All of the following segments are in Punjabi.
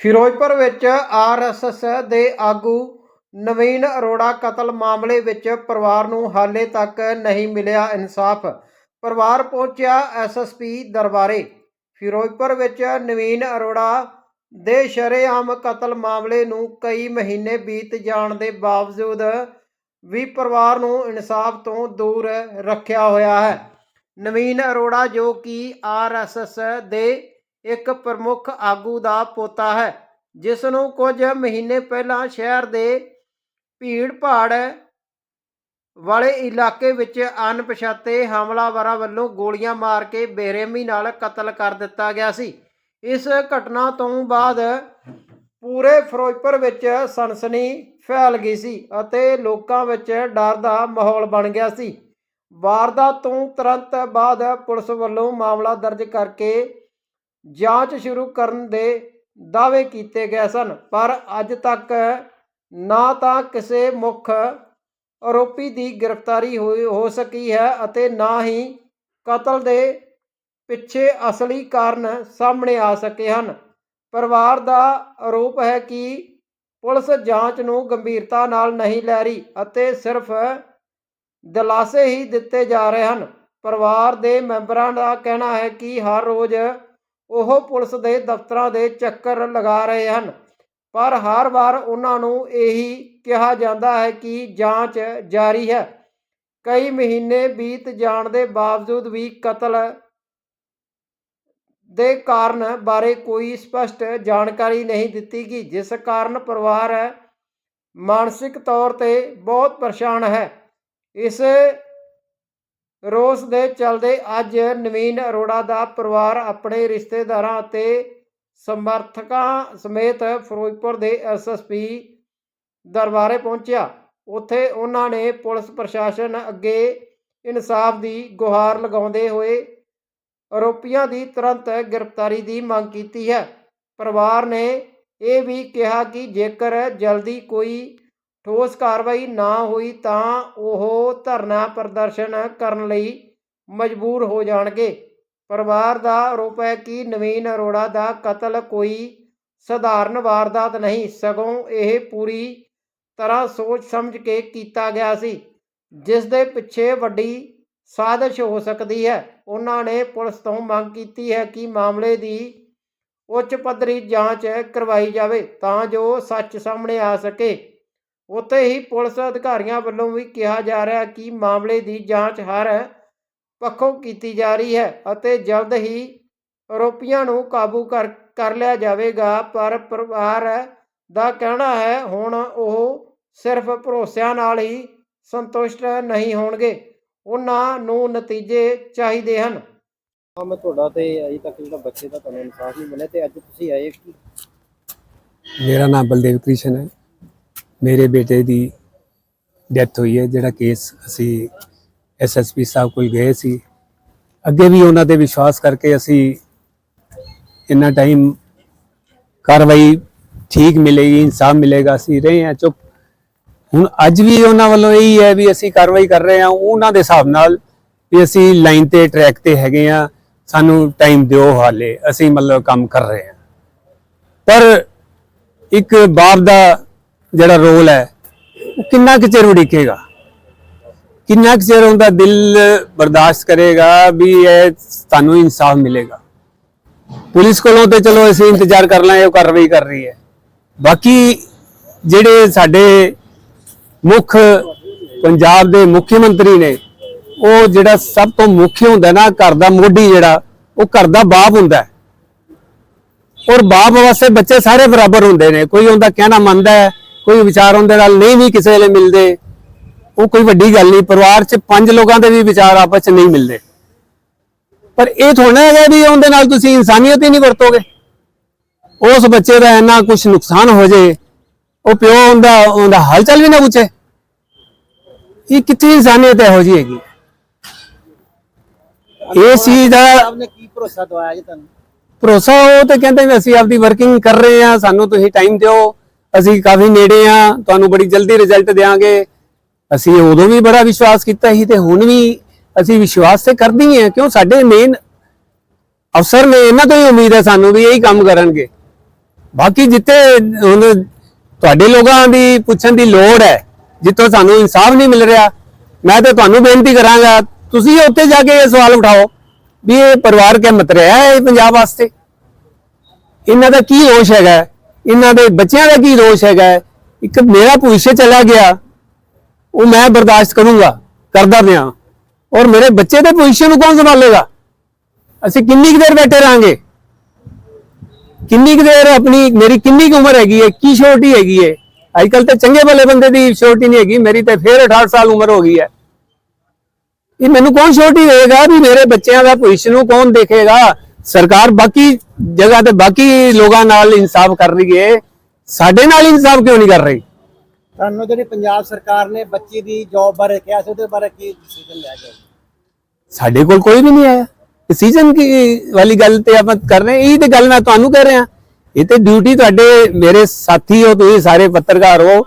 ਫਿਰੋਜ਼ਪੁਰ ਵਿੱਚ ਆਰਐਸਐਸ ਦੇ ਆਗੂ ਨਵੀਨ ਅਰੋੜਾ ਕਤਲ ਮਾਮਲੇ ਵਿੱਚ ਪਰਿਵਾਰ ਨੂੰ ਹਾਲੇ ਤੱਕ ਨਹੀਂ ਮਿਲਿਆ ਇਨਸਾਫ। ਪਰਿਵਾਰ ਪਹੁੰਚਿਆ ਐਸਐਸਪੀ ਦਰਬਾਰੇ। ਫਿਰੋਜ਼ਪੁਰ ਵਿੱਚ ਨਵੀਨ ਅਰੋੜਾ ਦੇ ਸ਼ਰੇਆਮ ਕਤਲ ਮਾਮਲੇ ਨੂੰ ਕਈ ਮਹੀਨੇ ਬੀਤ ਜਾਣ ਦੇ ਬਾਵਜੂਦ ਵੀ ਪਰਿਵਾਰ ਨੂੰ ਇਨਸਾਫ ਤੋਂ ਦੂਰ ਰੱਖਿਆ ਹੋਇਆ ਹੈ। ਨਵੀਨ ਅਰੋੜਾ ਜੋ ਕਿ ਆਰਐਸਐਸ ਦੇ ਇੱਕ ਪ੍ਰਮੁੱਖ ਆਗੂ ਦਾ ਪੋਤਾ ਹੈ ਜਿਸ ਨੂੰ ਕੁਝ ਮਹੀਨੇ ਪਹਿਲਾਂ ਸ਼ਹਿਰ ਦੇ ਭੀੜ ਭਾੜ ਵਾਲੇ ਇਲਾਕੇ ਵਿੱਚ ਅਣਪਛਾਤੇ ਹਮਲਾਵਰਾਂ ਵੱਲੋਂ ਗੋਲੀਆਂ ਮਾਰ ਕੇ ਬੇਰਹਿਮੀ ਨਾਲ ਕਤਲ ਕਰ ਦਿੱਤਾ ਗਿਆ ਸੀ। ਇਸ ਘਟਨਾ ਤੋਂ ਬਾਅਦ ਪੂਰੇ ਫਿਰੋਜ਼ਪੁਰ ਵਿੱਚ ਸਨਸਨੀ ਫੈਲ ਗਈ ਸੀ ਅਤੇ ਲੋਕਾਂ ਵਿੱਚ ਡਰ ਦਾ ਮਾਹੌਲ ਬਣ ਗਿਆ ਸੀ। ਵਾਰਦਾਤ ਤੋਂ ਤੁਰੰਤ ਬਾਅਦ ਪੁਲਿਸ ਵੱਲੋਂ ਮਾਮਲਾ ਦਰਜ ਕਰਕੇ ਜਾਂਚ ਸ਼ੁਰੂ ਕਰਨ ਦੇ ਦਾਅਵੇ ਕੀਤੇ ਗਏ ਸਨ, ਪਰ ਅੱਜ ਤੱਕ ਨਾ ਤਾਂ ਕਿਸੇ ਮੁੱਖ ਆਰੋਪੀ ਦੀ ਗ੍ਰਿਫਤਾਰੀ ਹੋਈ, ਹੋ ਸਕੀ ਹੈ ਅਤੇ ਨਾ ਹੀ ਕਤਲ ਦੇ ਪਿੱਛੇ ਅਸਲੀ ਕਾਰਨ ਸਾਹਮਣੇ ਆ ਸਕੇ ਹਨ। ਪਰਿਵਾਰ ਦਾ ਆਰੋਪ ਹੈ ਕਿ ਪੁਲਿਸ ਜਾਂਚ ਨੂੰ ਗੰਭੀਰਤਾ ਨਾਲ ਨਹੀਂ ਲੈ ਰਹੀ ਅਤੇ ਸਿਰਫ ਦਿਲਾਸੇ ਹੀ ਦਿੱਤੇ ਜਾ ਰਹੇ ਹਨ। ਪਰਿਵਾਰ ਦੇ ਮੈਂਬਰਾਂ ਦਾ ਕਹਿਣਾ ਹੈ ਕਿ ਹਰ ਰੋਜ਼ ਉਹ ਪੁਲਿਸ ਦੇ ਦਫ਼ਤਰਾਂ ਦੇ ਚੱਕਰ ਲਗਾ ਰਹੇ ਹਨ। ਪਰ ਹਰ ਵਾਰ ਉਹਨਾਂ ਨੂੰ ਇਹੀ ਕਿਹਾ ਜਾਂਦਾ ਹੈ ਕਿ ਜਾਂਚ ਜਾਰੀ ਹੈ। ਕਈ ਮਹੀਨੇ ਬੀਤ ਜਾਣ ਦੇ ਬਾਵਜੂਦ ਵੀ ਕਤਲ ਦੇ ਕਾਰਨ ਬਾਰੇ ਕੋਈ ਸਪਸ਼ਟ ਜਾਣਕਾਰੀ ਨਹੀਂ ਦਿੱਤੀ ਗਈ, ਜਿਸ ਕਾਰਨ ਪਰਿਵਾਰ ਮਾਨਸਿਕ ਤੌਰ ਤੇ ਬਹੁਤ ਪਰੇਸ਼ਾਨ ਹੈ। ਇਸ ਰੋਸ ਦੇ ਚਲਦੇ ਅੱਜ ਨਵੀਨ ਅਰੋੜਾ ਦਾ ਪਰਿਵਾਰ ਆਪਣੇ ਰਿਸ਼ਤੇਦਾਰਾਂ ਅਤੇ ਸਮਰਥਕਾਂ ਸਮੇਤ ਫਿਰੋਜ਼ਪੁਰ ਦੇ ਐਸਐਸਪੀ ਦਰਬਾਰੇ ਪਹੁੰਚਿਆ। ਉੱਥੇ ਉਹਨਾਂ ਨੇ ਪੁਲਿਸ ਪ੍ਰਸ਼ਾਸਨ ਅੱਗੇ ਇਨਸਾਫ ਦੀ ਗੁਹਾਰ ਲਗਾਉਂਦੇ ਹੋਏ ਆਰੋਪੀਆਂ ਦੀ ਤੁਰੰਤ ਗ੍ਰਿਫਤਾਰੀ ਦੀ ਮੰਗ ਕੀਤੀ ਹੈ। ਪਰਿਵਾਰ ਨੇ ਇਹ ਵੀ ਕਿਹਾ ਕਿ ਜੇਕਰ ਜਲਦੀ ਕੋਈ ਠੋਸ ਕਾਰਵਾਈ ਨਾ ਹੋਈ ਤਾਂ ਉਹ ਧਰਨਾ ਪ੍ਰਦਰਸ਼ਨ ਕਰਨ ਲਈ ਮਜਬੂਰ ਹੋ ਜਾਣਗੇ। ਪਰਿਵਾਰ ਦਾ ਆਰੋਪ ਹੈ ਕਿ ਨਵੀਨ ਅਰੋੜਾ ਦਾ ਕਤਲ ਕੋਈ ਸਧਾਰਨ ਵਾਰਦਾਤ ਨਹੀਂ, ਸਗੋਂ ਇਹ ਪੂਰੀ ਤਰ੍ਹਾਂ ਸੋਚ ਸਮਝ ਕੇ ਕੀਤਾ ਗਿਆ ਸੀ, ਜਿਸ ਦੇ ਪਿੱਛੇ ਵੱਡੀ ਸਾਜ਼ਿਸ਼ ਹੋ ਸਕਦੀ ਹੈ। ਉਹਨਾਂ ਨੇ ਪੁਲਿਸ ਤੋਂ ਮੰਗ ਕੀਤੀ ਹੈ ਕਿ ਮਾਮਲੇ ਦੀ ਉੱਚ ਪੱਧਰੀ ਜਾਂਚ ਕਰਵਾਈ ਜਾਵੇ ਤਾਂ ਜੋ ਸੱਚ ਸਾਹਮਣੇ ਆ ਸਕੇ। ਉੱਥੇ ਹੀ ਪੁਲਿਸ ਅਧਿਕਾਰੀਆਂ ਵੱਲੋਂ ਵੀ ਕਿਹਾ ਜਾ ਰਿਹਾ ਕਿ ਮਾਮਲੇ ਦੀ ਜਾਂਚ ਹਰ ਪੱਖੋਂ ਕੀਤੀ ਜਾ ਰਹੀ ਹੈ ਅਤੇ ਜਲਦ ਹੀ ਆਰੋਪੀਆਂ ਨੂੰ ਕਾਬੂ ਕਰ ਕਰ ਲਿਆ ਜਾਵੇਗਾ ਪਰ ਪਰਿਵਾਰ ਦਾ ਕਹਿਣਾ ਹੈ ਹੁਣ ਉਹ ਸਿਰਫ ਭਰੋਸਿਆਂ ਨਾਲ ਹੀ ਸੰਤੁਸ਼ਟ ਨਹੀਂ ਹੋਣਗੇ। ਉਹਨਾਂ ਨੂੰ ਨਤੀਜੇ ਚਾਹੀਦੇ ਹਨ। ਕੰਮ ਤੁਹਾਡਾ ਤੇ ਅਜੇ ਤੱਕ ਜਿਹੜਾ ਬੱਚੇ ਦਾ ਤੁਹਾਨੂੰ ਇਨਸਾਫ ਨਹੀਂ ਮਿਲਿਆ ਤੇ ਅੱਜ ਤੁਸੀਂ ਆਏ ਕਿ? ਮੇਰਾ ਨਾਮ ਬਲਦੇਵ ਕ੍ਰਿਸ਼ਨ ਹੈ। ਮੇਰੇ ਬੇਟੇ ਦੀ ਡੈਥ ਹੋਈ ਹੈ, ਜਿਹੜਾ ਕੇਸ ਅਸੀਂ ਐਸਐਸਪੀ ਸਾਹਿਬ ਕੋਲ ਗਏ ਸੀ। ਅੱਗੇ ਵੀ ਉਹਨਾਂ ਤੇ ਵਿਸ਼ਵਾਸ ਕਰਕੇ ਅਸੀਂ ਇੰਨਾ ਟਾਈਮ ਕਾਰਵਾਈ ਠੀਕ ਮਿਲੇਗੀ, ਇਨਸਾਫ ਮਿਲੇਗਾ, ਅਸੀਂ ਰਹੇ ਹਾਂ ਚੁੱਪ। ਹੁਣ ਅੱਜ ਵੀ ਉਹਨਾਂ ਵੱਲੋਂ ਇਹੀ ਹੈ ਵੀ ਅਸੀਂ ਕਾਰਵਾਈ ਕਰ ਰਹੇ ਹਾਂ, ਉਹਨਾਂ ਦੇ ਹਿਸਾਬ ਨਾਲ ਵੀ ਅਸੀਂ ਲਾਈਨ ਤੇ ਟਰੈਕ ਤੇ ਹੈਗੇ ਆ ਸਾਨੂੰ ਟਾਈਮ ਦਿਓ ਹਾਲੇ, ਅਸੀਂ ਮਤਲਬ ਕੰਮ ਕਰ ਰਹੇ ਹਾਂ। ਪਰ ਇੱਕ ਬਾਪ ਦਾ ਜਿਹੜਾ ਰੋਲ ਹੈ, ਉਹ ਕਿੰਨਾ ਕੁ ਚਿਰ ਉਡੀਕੇਗਾ? ਕਿੰਨਾ ਕੁ ਚਿਰ ਉਹਦਾ ਦਿਲ ਬਰਦਾਸ਼ਤ ਕਰੇਗਾ ਵੀ ਇਹ ਸਾਨੂੰ ਇਨਸਾਫ ਮਿਲੇਗਾ? ਪੁਲਿਸ ਕੋਲੋਂ ਤੇ ਚਲੋ ਅਸੀਂ ਇੰਤਜ਼ਾਰ ਕਰ ਲਾਂਗੇ, ਉਹ ਕਾਰਵਾਈ ਕਰ ਰਹੀ ਹੈ। ਬਾਕੀ ਜਿਹੜੇ ਸਾਡੇ ਮੁੱਖ ਪੰਜਾਬ ਦੇ ਮੁੱਖ ਮੰਤਰੀ ਨੇ, ਉਹ ਜਿਹੜਾ ਸਭ ਤੋਂ ਮੁੱਖ ਹੁੰਦਾ ਨਾ, ਘਰ ਦਾ ਮੋਢੀ ਜਿਹੜਾ, ਉਹ ਘਰ ਦਾ ਬਾਪ ਹੁੰਦਾ ਔਰ ਬਾਪ ਵਾਸਤੇ ਬੱਚੇ ਸਾਰੇ ਬਰਾਬਰ ਹੁੰਦੇ ਨੇ, ਕੋਈ ਉਹਦਾ ਕਹਿਣਾ ਮੰਨਦਾ ਹੈ ਕੋਈ ਵਿਚਾਰ ਉਹਦੇ ਨਾਲ ਨਹੀਂ ਵੀ ਕਿਸੇ ਵੇਲੇ ਮਿਲਦੇ। ਉਹ ਕੋਈ ਵੱਡੀ ਗੱਲ ਨਹੀਂ ਪਰਿਵਾਰ 'ਚ ਪੰਜ ਲੋਕਾਂ ਦੇ ਵੀ ਵਿਚਾਰ ਆਪਸ 'ਚ ਨਹੀਂ ਮਿਲਦੇ। ਪਰ ਇਹ ਥੋੜਾ ਹੈਗਾ ਵੀ ਉਹਦੇ ਨਾਲ ਤੁਸੀਂ ਇਨਸਾਨੀਅਤ ਹੀ ਨਹੀਂ ਵਰਤੋਗੇ। ਉਸ ਬੱਚੇ ਦਾ ਇੰਨਾ ਕੁਝ ਨੁਕਸਾਨ ਹੋ ਜੇ ਉਹ ਪਿਓ ਉਹਦਾ ਉਹਦਾ ਹਾਲ ਚਾਲ ਵੀ ਨਾ ਪੁੱਛੇ। ਇਹ ਕਿੱਥੇ ਇਨਸਾਨੀਅਤ ਇਹੋ ਜਿਹੀ ਹੈਗੀ? ਇਹ ਚੀਜ਼ ਦਾ ਸਾਹਿਬ ਨੇ ਕੀ ਭਰੋਸਾ ਦਵਾਇਆ ਜੀ ਤੁਹਾਨੂੰ? ਭਰੋਸਾ ਉਹ ਤੇ ਕਹਿੰਦੇ ਵੀ ਅਸੀਂ ਆਪਦੀ ਵਰਕਿੰਗ ਕਰ ਰਹੇ ਆ ਸਾਨੂੰ ਤੁਸੀਂ ਟਾਈਮ ਦਿਓ। ਅਸੀਂ ਕਾਫੀ ਨੇੜੇ ਆ, ਤੁਹਾਨੂੰ ਬੜੀ ਜਲਦੀ ਰਿਜ਼ਲਟ ਦੇਵਾਂਗੇ ਅਸੀਂ ਉਦੋਂ ਵੀ ਬੜਾ ਵਿਸ਼ਵਾਸ ਕੀਤਾ ਸੀ ਤੇ ਹੁਣ ਵੀ ਅਸੀਂ ਵਿਸ਼ਵਾਸ ਤੇ ਕਰਦੀ ਹਾਂ ਕਿਉਂ? ਸਾਡੇ ਮੇਨ ਅਫਸਰ ਨੇ, ਇਹਨਾਂ ਤੋਂ ਹੀ ਉਮੀਦ ਹੈ ਸਾਨੂੰ ਵੀ ਇਹੀ ਕੰਮ ਕਰਨਗੇ। ਬਾਕੀ ਜਿੱਤੇ ਹੁਣ ਤੁਹਾਡੇ ਲੋਕਾਂ ਦੀ ਪੁੱਛਣ ਦੀ ਲੋੜ ਹੈ, ਜਿੱਥੋਂ ਸਾਨੂੰ ਇਨਸਾਫ ਨਹੀਂ ਮਿਲ ਰਿਹਾ, ਮੈਂ ਤਾਂ ਤੁਹਾਨੂੰ ਬੇਨਤੀ ਕਰਾਂਗਾ, ਤੁਸੀਂ ਉੱਥੇ ਜਾ ਕੇ ਇਹ ਸਵਾਲ ਉਠਾਓ ਵੀ ਇਹ ਪਰਿਵਾਰ ਕਿਆ ਮਤ ਰਿਹਾ ਹੈ ਇਹ ਪੰਜਾਬ ਵਾਸਤੇ? ਇਹਨਾਂ ਦਾ ਕੀ ਹੋਸ਼ ਹੈਗਾ? ਇਹਨਾਂ ਦੇ ਬੱਚਿਆਂ ਦਾ ਕੀ ਰੋਸ਼ ਹੈਗਾ ਇੱਕ ਮੇਰਾ ਭਵਿੱਖ ਚਲਾ ਗਿਆ, ਉਹ ਮੈਂ ਬਰਦਾਸ਼ਤ ਕਰੂੰਗਾ, ਕਰਦਾ ਪਿਆ। ਔਰ ਮੇਰੇ ਬੱਚੇ ਦੇ ਭਵਿੱਖ ਨੂੰ ਕੌਣ ਸੰਭਾਲੇਗਾ? ਅਸੀਂ ਕਿੰਨੀ ਕੁ ਦੇਰ ਬੈਠੇ ਰਹਾਂਗੇ? ਕਿੰਨੀ ਕੁ ਦੇਰ ਆਪਣੀ, ਮੇਰੀ ਕਿੰਨੀ ਕੁ ਉਮਰ ਹੈਗੀ ਹੈ? ਕੀ ਛੋਟੀ ਹੈਗੀ ਹੈ? ਅੱਜ ਕੱਲ ਤਾਂ ਚੰਗੇ ਭਲੇ ਬੰਦੇ ਦੀ ਛੋਟੀ ਨਹੀਂ ਹੈਗੀ, ਮੇਰੀ ਤਾਂ ਫੇਰ 68 ਸਾਲ ਉਮਰ ਹੋ ਗਈ ਹੈ। ਇਹ ਮੈਨੂੰ ਕੌਣ ਛੋਟੀ ਹੋਏਗਾ ਵੀ ਮੇਰੇ ਬੱਚਿਆਂ ਦਾ ਭਵਿੱਖ ਨੂੰ ਕੌਣ ਦੇਖੇਗਾ? ਸਰਕਾਰ ਬਾਕੀ ਜਗ੍ਹਾ ਤੇ ਬਾਕੀ ਲੋਕਾਂ ਨਾਲ ਇਨਸਾਫ ਕਰ ਰਹੀ ਹੈ। ਸਾਡੇ ਨਾਲ ਇਨਸਾਫ ਕਿਉਂ ਨਹੀਂ ਕਰ ਰਹੀ? ਤੁਹਾਨੂੰ ਜਿਹੜੀ ਪੰਜਾਬ ਸਰਕਾਰ ਨੇ ਬੱਚੀ ਦੀ ਜੌਬ ਬਾਰੇ ਕਿਹਾ ਸੀ ਉਹਦੇ ਬਾਰੇ ਕੀ ਡਿਸੀਜਨ ਲਿਆ ਗਿਆ? ਸਾਡੇ ਕੋਲ ਕੋਈ ਵੀ ਨਹੀਂ ਆਇਆ। ਡਿਸੀਜਨ ਕੀ ਵਾਲੀ ਗੱਲ ਤੇ ਆਪਾਂ ਕਰ ਰਹੇ ਹਾਂ। ਇਹ ਤੇ ਗੱਲ ਮੈਂ ਤੁਹਾਨੂੰ ਕਹਿ ਰਿਹਾ। ਇਹ ਤੇ ਡਿਊਟੀ ਤੁਹਾਡੇ ਮੇਰੇ ਸਾਥੀ ਹੋ ਤੁਸੀਂ ਸਾਰੇ ਪੱਤਰਕਾਰ ਹੋ।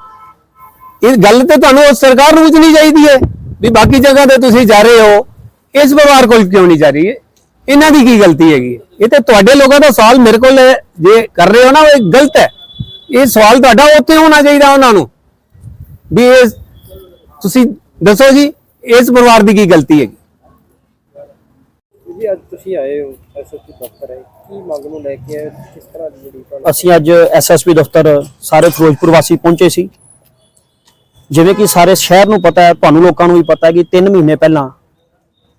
ਇਹ ਗੱਲ ਤੇ ਤੁਹਾਨੂੰ ਉਸ ਸਰਕਾਰ ਨੂੰ ਪੁੱਛਣੀ ਚਾਹੀਦੀ ਹੈ ਵੀ ਬਾਕੀ ਜਗ੍ਹਾ ਤੇ ਤੁਸੀਂ ਜਾ ਰਹੇ ਹੋ। ਇਸ ਪਰਿਵਾਰ ਕੋਲ ਕਿਉਂ ਨਹੀਂ ਜਾ ਰਹੀ ਹੈ? ਇਹਨਾਂ ਦੀ ਕੀ ਗਲਤੀ ਹੈਗੀ? ਇਹ ਤੇ ਤੁਹਾਡੇ ਲੋਕਾਂ ਦਾ ਸਵਾਲ ਮੇਰੇ ਕੋਲ ਜੇ ਕਰ ਰਹੇ ਹੋ ਨਾ ਉਹ ਇਹ ਗਲਤ ਹੈ। ਇਹ ਸਵਾਲ ਤੁਹਾਡਾ ਉੱਥੇ ਹੋਣਾ ਚਾਹੀਦਾ ਉਹਨਾਂ ਨੂੰ। ਵੀ ਇਹ ਤੁਸੀਂ ਦੱਸੋ ਜੀ ਇਸ ਪਰਿਵਾਰ ਦੀ ਕੀ ਗਲਤੀ ਹੈਗੀ? ਜੀ ਅੱਜ ਤੁਸੀਂ ਆਏ ਹੋ ਐਸਐਸਪੀ ਦਫ਼ਤਰ ਹੈ ਕੀ ਮੰਗ ਨੂੰ ਲੈ ਕੇ? ਕਿਸ ਤਰ੍ਹਾਂ ਦੀ ਜਿਹੜੀ ਅਸੀਂ ਅੱਜ ਐਸਐਸਪੀ ਦਫ਼ਤਰ ਸਾਰੇ ਫਿਰੋਜ਼ਪੁਰ ਵਾਸੀ ਪਹੁੰਚੇ ਸੀ। ਜਿਵੇਂ ਕਿ ਸਾਰੇ ਸ਼ਹਿਰ ਨੂੰ ਪਤਾ ਹੈ ਤੁਹਾਨੂੰ ਲੋਕਾਂ ਨੂੰ ਵੀ ਪਤਾ ਹੈ ਕਿ 3 ਮਹੀਨੇ ਪਹਿਲਾਂ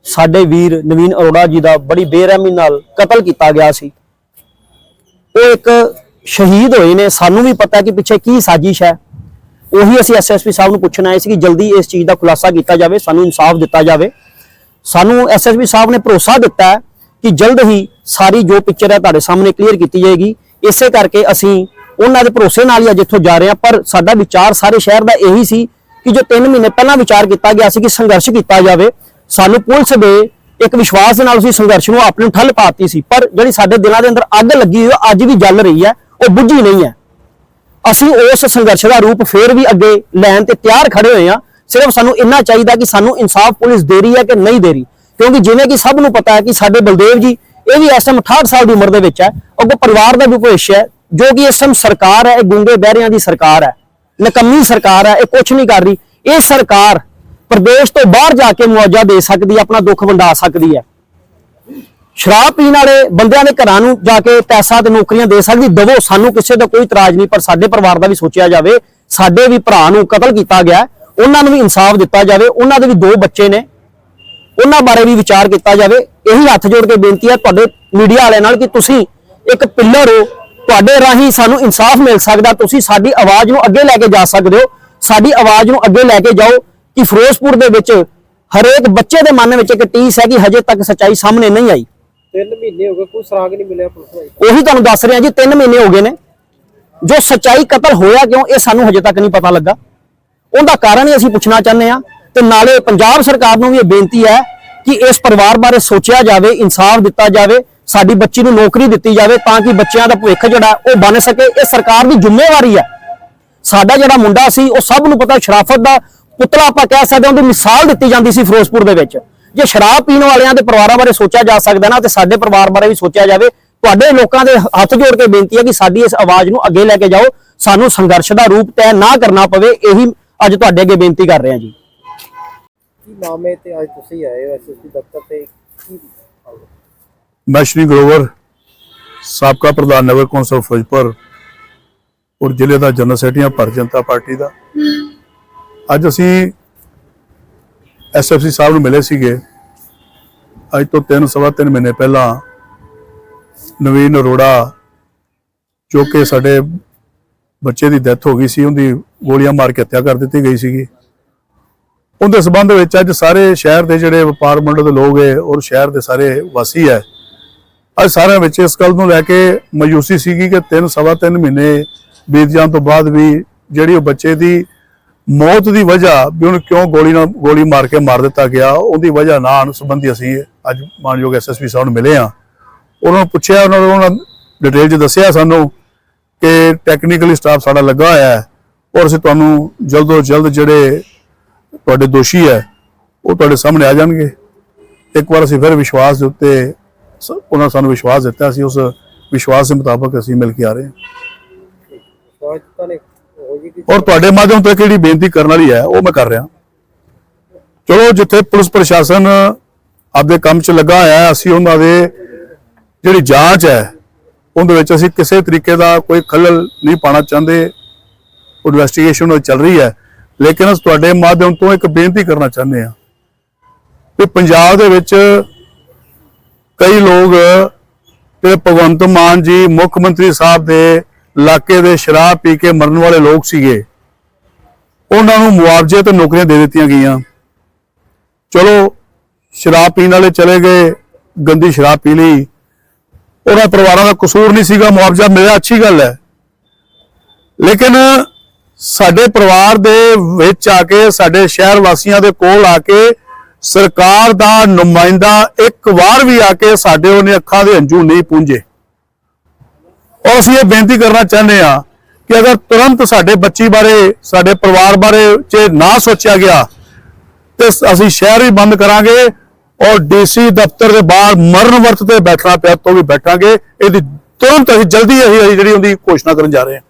ਸਾਡੇ ਵੀਰ ਨਵੀਨ ਅਰੋੜਾ ਜੀ ਦਾ ਬੜੀ ਬੇਰਹਿਮੀ ਨਾਲ ਕਤਲ ਕੀਤਾ ਗਿਆ ਸੀ। ਉਹ ਇੱਕ ਸ਼ਹੀਦ ਹੋਏ ਨੇ, ਸਾਨੂੰ ਵੀ ਪਤਾ ਕਿ ਪਿੱਛੇ ਕੀ ਸਾਜ਼ਿਸ਼ ਹੈ। ਉਹੀ ਅਸੀਂ ਐਸਐਸਪੀ ਸਾਹਿਬ ਨੂੰ ਪੁੱਛਣ ਆਏ ਸੀ ਕਿ ਜਲਦੀ ਇਸ ਚੀਜ਼ ਦਾ ਖੁਲਾਸਾ ਕੀਤਾ ਜਾਵੇ, ਸਾਨੂੰ ਇਨਸਾਫ ਦਿੱਤਾ ਜਾਵੇ। ਸਾਨੂੰ ਐਸਐਸਪੀ ਸਾਹਿਬ ਨੇ ਭਰੋਸਾ ਦਿੱਤਾ ਹੈ ਕਿ ਜਲਦ ਹੀ ਸਾਰੀ ਜੋ ਪਿਕਚਰ ਹੈ ਤੁਹਾਡੇ ਸਾਹਮਣੇ ਕਲੀਅਰ ਕੀਤੀ ਜਾਏਗੀ। ਇਸੇ ਕਰਕੇ ਅਸੀਂ ਉਹਨਾਂ ਦੇ ਭਰੋਸੇ ਨਾਲ ਹੀ ਅੱਜ ਇੱਥੋਂ ਜਾ ਰਹੇ ਹਾਂ, ਪਰ ਸਾਡਾ ਵਿਚਾਰ ਸਾਰੇ ਸ਼ਹਿਰ ਦਾ ਇਹੀ ਸੀ ਕਿ ਜੋ 3 ਮਹੀਨੇ ਪਹਿਲਾਂ ਵਿਚਾਰ ਕੀਤਾ ਗਿਆ ਸੀ ਕਿ ਸੰਘਰਸ਼ ਕੀਤਾ ਜਾਵੇ ਸਾਨੂੰ ਪੁਲਿਸ ਦੇ ਇੱਕ ਵਿਸ਼ਵਾਸ ਦੇ ਨਾਲ ਅਸੀਂ ਸੰਘਰਸ਼ ਨੂੰ ਆਪਣੀ ਠੱਲ ਪਾਤੀ ਸੀ। ਪਰ ਜਿਹੜੀ ਸਾਡੇ ਦਿਲਾਂ ਦੇ ਅੰਦਰ ਅੱਗ ਲੱਗੀ ਹੋਈ ਉਹ ਅੱਜ ਵੀ ਜਲ ਰਹੀ ਹੈ ਉਹ ਬੁੱਝੀ ਨਹੀਂ ਹੈ ਅਸੀਂ ਉਸ ਸੰਘਰਸ਼ ਦਾ ਰੂਪ ਫੇਰ ਵੀ ਅੱਗੇ ਲੈਣ ਤੇ ਤਿਆਰ ਖੜੇ ਹੋਏ ਆ। ਸਿਰਫ ਸਾਨੂੰ ਇੰਨਾ ਚਾਹੀਦਾ ਕਿ ਸਾਨੂੰ ਇਨਸਾਫ ਪੁਲਿਸ ਦੇ ਰਹੀ ਹੈ ਕਿ ਨਹੀਂ ਦੇ ਰਹੀ। ਕਿਉਂਕਿ ਜਿਵੇਂ ਕਿ ਸਭ ਨੂੰ ਪਤਾ ਹੈ ਕਿ ਸਾਡੇ ਬਲਦੇਵ ਜੀ, ਇਹ ਵੀ ਇਸ ਟਾਈਮ 68 ਸਾਲ ਦੀ ਉਮਰ ਦੇ ਵਿੱਚ ਹੈ ਅੱਗੋਂ ਪਰਿਵਾਰ ਦਾ ਵੀ ਭਵਿੱਖ ਹੈ, ਜੋ ਕਿ ਇਸ ਟਾਈਮ ਸਰਕਾਰ ਹੈ, ਇਹ ਗੁੰਗੇ ਬਹਿਰਿਆਂ ਦੀ ਸਰਕਾਰ ਹੈ। ਨਕੰਮੀ ਸਰਕਾਰ ਹੈ, ਇਹ ਕੁਝ ਨਹੀਂ ਕਰ ਰਹੀ। ਇਹ ਸਰਕਾਰ ਪ੍ਰਦੇਸ਼ ਤੋਂ ਬਾਹਰ ਜਾ ਕੇ ਮੁਆਵਜ਼ਾ ਦੇ ਸਕਦੀ ਹੈ, ਆਪਣਾ ਦੁੱਖ ਵੰਡਾ ਸਕਦੀ ਹੈ। ਸ਼ਰਾਬ ਪੀਣ ਵਾਲੇ ਬੰਦਿਆਂ ਦੇ ਘਰਾਂ ਨੂੰ ਜਾ ਕੇ ਪੈਸਾ ਤੇ ਨੌਕਰੀਆਂ ਦੇ ਸਕਦੀ, ਦਵੋ, ਸਾਨੂੰ ਕਿਸੇ ਦਾ ਕੋਈ ਇਤਰਾਜ਼ ਨਹੀਂ, ਪਰ ਸਾਡੇ ਪਰਿਵਾਰ ਦਾ ਵੀ ਸੋਚਿਆ ਜਾਵੇ, ਸਾਡੇ ਵੀ ਭਰਾ ਨੂੰ ਕਤਲ ਕੀਤਾ ਗਿਆ, ਉਹਨਾਂ ਨੂੰ ਵੀ ਇਨਸਾਫ ਦਿੱਤਾ ਜਾਵੇ, ਉਹਨਾਂ ਦੇ ਵੀ ਦੋ ਬੱਚੇ ਨੇ, ਉਹਨਾਂ ਬਾਰੇ ਵੀ ਵਿਚਾਰ ਕੀਤਾ ਜਾਵੇ। ਇਹੀ ਹੱਥ ਜੋੜ ਕੇ ਬੇਨਤੀ ਹੈ ਤੁਹਾਡੇ ਮੀਡੀਆ ਵਾਲਿਆਂ ਨਾਲ ਕਿ ਤੁਸੀਂ ਇੱਕ ਪਿੱਲਰ ਹੋ, ਤੁਹਾਡੇ ਰਾਹੀਂ ਸਾਨੂੰ ਇਨਸਾਫ ਮਿਲ ਸਕਦਾ, ਤੁਸੀਂ ਸਾਡੀ ਆਵਾਜ਼ ਨੂੰ ਅੱਗੇ ਲੈ ਕੇ ਜਾ ਸਕਦੇ ਹੋ, ਸਾਡੀ ਆਵਾਜ਼ ਨੂੰ ਅੱਗੇ ਲੈ ਕੇ ਜਾਓ ਕਿ ਫਿਰੋਜ਼ਪੁਰ ਦੇ ਵਿੱਚ ਹਰੇਕ ਬੱਚੇ ਦੇ ਮਨ ਵਿੱਚ ਇੱਕ ਟੀਸ ਹੈ ਕਿ ਹਜੇ ਤੱਕ ਸੱਚਾਈ ਸਾਹਮਣੇ ਨਹੀਂ ਆਈ। 3 ਮਹੀਨੇ ਹੋ ਗਏ ਕੋਈ ਸੁਰਾਗ ਨਹੀਂ ਮਿਲਿਆ ਪੁਲਿਸ ਨੂੰ। ਉਹੀ ਤੁਹਾਨੂੰ ਦੱਸ ਰਿਹਾ ਜੀ 3 ਮਹੀਨੇ ਹੋ ਗਏ ਨੇ। ਜੋ ਸੱਚਾਈ ਕਤਲ ਹੋਇਆ ਕਿਉਂ ਇਹ ਸਾਨੂੰ ਹਜੇ ਤੱਕ ਨਹੀਂ ਪਤਾ ਲੱਗਾ। ਉਹਦਾ ਕਾਰਨ ਹੀ ਅਸੀਂ ਪੁੱਛਣਾ ਚਾਹੁੰਦੇ ਆ ਤੇ ਨਾਲੇ ਪੰਜਾਬ ਸਰਕਾਰ ਨੂੰ ਵੀ ਇਹ ਬੇਨਤੀ ਹੈ ਕਿ ਇਸ ਪਰਿਵਾਰ ਬਾਰੇ ਸੋਚਿਆ ਜਾਵੇ ਇਨਸਾਫ ਦਿੱਤਾ ਜਾਵੇ ਸਾਡੀ ਬੱਚੀ ਨੂੰ ਨੌਕਰੀ ਦਿੱਤੀ ਜਾਵੇ ਤਾਂ ਕਿ ਬੱਚਿਆਂ ਦਾ ਭਵਿੱਖ ਜਿਹੜਾ ਉਹ ਬਣ ਸਕੇ। ਇਹ ਸਰਕਾਰ ਦੀ ਜ਼ਿੰਮੇਵਾਰੀ ਹੈ। ਸਾਡਾ ਜਿਹੜਾ ਮੁੰਡਾ ਸੀ ਉਹ ਸਭ ਨੂੰ ਪਤਾ ਸ਼ਰਾਫਤ ਦਾ ਪੁਤਲਾ ਆਪਾਂ ਕਹਿ ਸਕਦੇ ਹਾਂ ਉਹਦੀ ਮਿਸਾਲ ਦਿੱਤੀ ਜਾਂਦੀ ਸੀ ਫਿਰੋਜ਼ਪੁਰ ਦੇ ਵਿੱਚ। ਜੇ ਸ਼ਰਾਬ ਪੀਣ ਵਾਲਿਆਂ ਦੇ ਪਰਿਵਾਰਾਂ ਬਾਰੇ ਸੋਚਿਆ ਜਾ ਸਕਦਾ ਨਾ ਤੇ ਸਾਡੇ ਪਰਿਵਾਰ ਬਾਰੇ ਵੀ ਸੋਚਿਆ ਜਾਵੇ ਤੁਹਾਡੇ ਲੋਕਾਂ ਦੇ ਹੱਥ ਜੋੜ ਕੇ ਬੇਨਤੀ ਹੈ ਕਿ ਸਾਡੀ ਇਸ ਆਵਾਜ਼ ਨੂੰ ਅੱਗੇ ਲੈ ਕੇ ਜਾਓ। ਸਾਨੂੰ ਸੰਘਰਸ਼ ਦਾ ਰੂਪ ਤੈਅ ਨਾ ਕਰਨਾ ਪਵੇ ਇਹੀ ਅੱਜ ਤੁਹਾਡੇ ਅੱਗੇ ਬੇਨਤੀ ਕਰ ਰਹੇ ਹਾਂ ਜੀ। ਕੀ ਮਾਮਲੇ ਤੇ ਅੱਜ ਤੁਸੀਂ ਆਏ ਹੋ ਐਸਐਸਪੀ ਦਫ਼ਤਰ ਤੇ? ਕੀ ਮੈਂ ਸ਼੍ਰੀ ਗਰੋਵਰ ਸਾਬਕਾ ਪ੍ਰਧਾਨ ਨਗਰ ਕੌਂਸਲ ਫਿਰੋਜ਼ਪੁਰ ਔਰ ਜ਼ਿਲ੍ਹੇ ਦਾ ਜਨਰਲ ਸੈਕਟਰੀ ਹਾਂ ਭਾਰਤੀ ਜਨਤਾ ਪਾਰਟੀ ਦਾ। ਅੱਜ ਅਸੀਂ ਐਸਐਫਸੀ ਸਾਹਿਬ ਨੂੰ ਮਿਲੇ ਸੀਗੇ। ਅੱਜ ਤੋਂ ਤਿੰਨ, ਸਵਾ ਤਿੰਨ ਮਹੀਨੇ ਪਹਿਲਾਂ ਨਵੀਨ ਅਰੋੜਾ, ਜੋ ਕਿ ਸਾਡੇ ਬੱਚੇ ਦੀ ਡੈਥ ਹੋ ਗਈ ਸੀ, ਉਹਦੀ ਗੋਲੀਆਂ ਮਾਰ ਕੇ ਹੱਤਿਆ ਕਰ ਦਿੱਤੀ ਗਈ ਸੀਗੀ। ਉਹਦੇ ਸਬੰਧ ਵਿੱਚ ਅੱਜ ਸਾਰੇ ਸ਼ਹਿਰ ਦੇ ਜਿਹੜੇ ਵਪਾਰ ਮੰਡਲ ਦੇ ਲੋਕ ਹੈ, ਔਰ ਸ਼ਹਿਰ ਦੇ ਸਾਰੇ ਵਾਸੀ ਹੈ, ਅੱਜ ਸਾਰਿਆਂ ਵਿੱਚ ਇਸ ਗੱਲ ਨੂੰ ਲੈ ਕੇ ਮਯੂਸੀ ਸੀਗੀ ਕਿ ਤਿੰਨ, ਸਵਾ ਤਿੰਨ ਮਹੀਨੇ ਬੀਤ ਜਾਣ ਤੋਂ ਬਾਅਦ ਵੀ ਜਿਹੜੀ ਉਹ ਬੱਚੇ ਦੀ ਮੌਤ ਦੀ ਵਜ੍ਹਾ ਵੀ ਉਹਨੂੰ ਕਿਉਂ ਗੋਲੀ ਨਾਲ ਗੋਲੀ ਮਾਰ ਕੇ ਮਾਰ ਦਿੱਤਾ ਗਿਆ, ਉਹਦੀ ਵਜ੍ਹਾ ਨਾਲ ਸੰਬੰਧੀ ਅਸੀਂ ਅੱਜ ਮਾਨਯੋਗ ਐਸਐਸਪੀ ਸਾਹਿਬ ਨੂੰ ਮਿਲੇ ਆ ਉਹਨਾਂ ਨੂੰ ਪੁੱਛਿਆ, ਉਹਨਾਂ ਨੂੰ ਉਹਨਾਂ ਡਿਟੇਲ 'ਚ ਦੱਸਿਆ ਸਾਨੂੰ ਕਿ ਟੈਕਨੀਕਲੀ ਸਟਾਫ ਸਾਡਾ ਲੱਗਾ ਹੋਇਆ ਹੈ ਔਰ ਅਸੀਂ ਤੁਹਾਨੂੰ ਜਲਦ ਤੋਂ ਜਲਦ ਜਿਹੜੇ ਤੁਹਾਡੇ ਦੋਸ਼ੀ ਹੈ, ਉਹ ਤੁਹਾਡੇ ਸਾਹਮਣੇ ਆ ਜਾਣਗੇ। ਇੱਕ ਵਾਰ ਅਸੀਂ ਫਿਰ ਵਿਸ਼ਵਾਸ ਦੇ ਉੱਤੇ ਉਹਨਾਂ ਸਾਨੂੰ ਵਿਸ਼ਵਾਸ ਦਿੱਤਾ ਸੀ ਉਸ ਵਿਸ਼ਵਾਸ ਦੇ ਮੁਤਾਬਕ ਅਸੀਂ ਮਿਲ ਕੇ ਆ ਰਹੇ ਹਾਂ। ਔਰ ਤੁਹਾਡੇ ਮਾਧਿਅਮ ਤੋਂ ਕਿਹੜੀ ਬੇਨਤੀ ਕਰਨ ਵਾਲੀ ਹੈ, ਉਹ ਮੈਂ ਕਰ ਰਿਹਾ। ਚਲੋ, ਜਿੱਥੇ ਪੁਲਿਸ ਪ੍ਰਸ਼ਾਸਨ ਆਪਦੇ ਕੰਮ 'ਚ ਲੱਗਾ ਹੋਇਆ ਹੈ, ਅਸੀਂ ਉਹਨਾਂ ਦੇ ਜਿਹੜੀ ਜਾਂਚ ਹੈ, ਉਹਦੇ ਵਿੱਚ ਅਸੀਂ ਕਿਸੇ ਤਰੀਕੇ ਦਾ ਕੋਈ ਖਲਲ ਨਹੀਂ ਪਾਣਾ ਚਾਹੁੰਦੇ। ਇਨਵੈਸਟੀਗੇਸ਼ਨ ਚੱਲ ਰਹੀ ਹੈ, ਲੇਕਿਨ ਅਸੀਂ ਤੁਹਾਡੇ ਮਾਧਿਅਮ ਤੋਂ ਇੱਕ ਬੇਨਤੀ ਕਰਨਾ ਚਾਹੁੰਦੇ ਹਾਂ ਕਿ ਪੰਜਾਬ ਦੇ ਵਿੱਚ ਕਈ ਲੋਕ ਤੇ ਭਗਵੰਤ ਮਾਨ ਜੀ ਮੁੱਖ ਮੰਤਰੀ ਸਾਹਿਬ ਦੇ ਇਲਾਕੇ ਦੇ ਸ਼ਰਾਬ ਪੀ ਕੇ ਮਰਨ ਵਾਲੇ ਲੋਕ ਸੀਗੇ। ਉਹਨਾਂ ਨੂੰ ਮੁਆਵਜ਼ੇ ਤੇ ਨੌਕਰੀਆਂ ਦੇ ਦਿੱਤੀਆਂ ਗਈਆਂ। ਚਲੋ, ਸ਼ਰਾਬ ਪੀਣ ਵਾਲੇ ਚਲੇ ਗਏ, ਗੰਦੀ ਸ਼ਰਾਬ ਪੀ ਲਈ। ਉਹਨਾਂ ਪਰਿਵਾਰਾਂ ਦਾ ਕਸੂਰ ਨਹੀਂ ਸੀਗਾ, ਮੁਆਵਜ਼ਾ ਮਿਲਿਆ, ਅੱਛੀ ਗੱਲ ਹੈ। ਲੇਕਿਨ ਸਾਡੇ ਪਰਿਵਾਰ ਦੇ ਵਿੱਚ ਆ ਕੇ, ਸਾਡੇ ਸ਼ਹਿਰ ਵਾਸੀਆਂ ਦੇ ਕੋਲ ਆ ਕੇ, ਸਰਕਾਰ ਦਾ ਨੁਮਾਇੰਦਾ ਇੱਕ ਵਾਰ ਵੀ ਆ ਕੇ ਸਾਡੇ ਉਹਨੇ ਅੱਖਾਂ ਦੇ ਹੰਝੂ ਨਹੀਂ ਪੂੰਝੇ। ਔਰ ਅਸੀਂ ਇਹ ਬੇਨਤੀ ਕਰਨਾ ਚਾਹੁੰਦੇ ਆ ਕਿ ਅਗਰ ਤੁਰੰਤ ਸਾਡੇ ਬੱਚੀ ਬਾਰੇ, ਸਾਡੇ ਪਰਿਵਾਰ ਬਾਰੇ ਜੇ ਨਾ ਸੋਚਿਆ ਗਿਆ, ਤੇ ਅਸੀਂ ਸ਼ਹਿਰ ਵੀ ਬੰਦ ਕਰਾਂਗੇ ਔਰ ਡੀਸੀ ਦਫ਼ਤਰ ਦੇ ਬਾਹਰ ਮਰਨ ਵਰਤ ਤੇ ਬੈਠਣਾ ਪਿਆ ਤੋਂ ਵੀ ਬੈਠਾਂਗੇ। ਇਹਦੀ ਤੁਰੰਤ ਅਸੀਂ ਜਲਦੀ ਅਸੀਂ ਜਿਹੜੀ ਉਹਦੀ ਘੋਸ਼ਣਾ ਕਰਨ ਜਾ ਰਹੇ ਹਾਂ।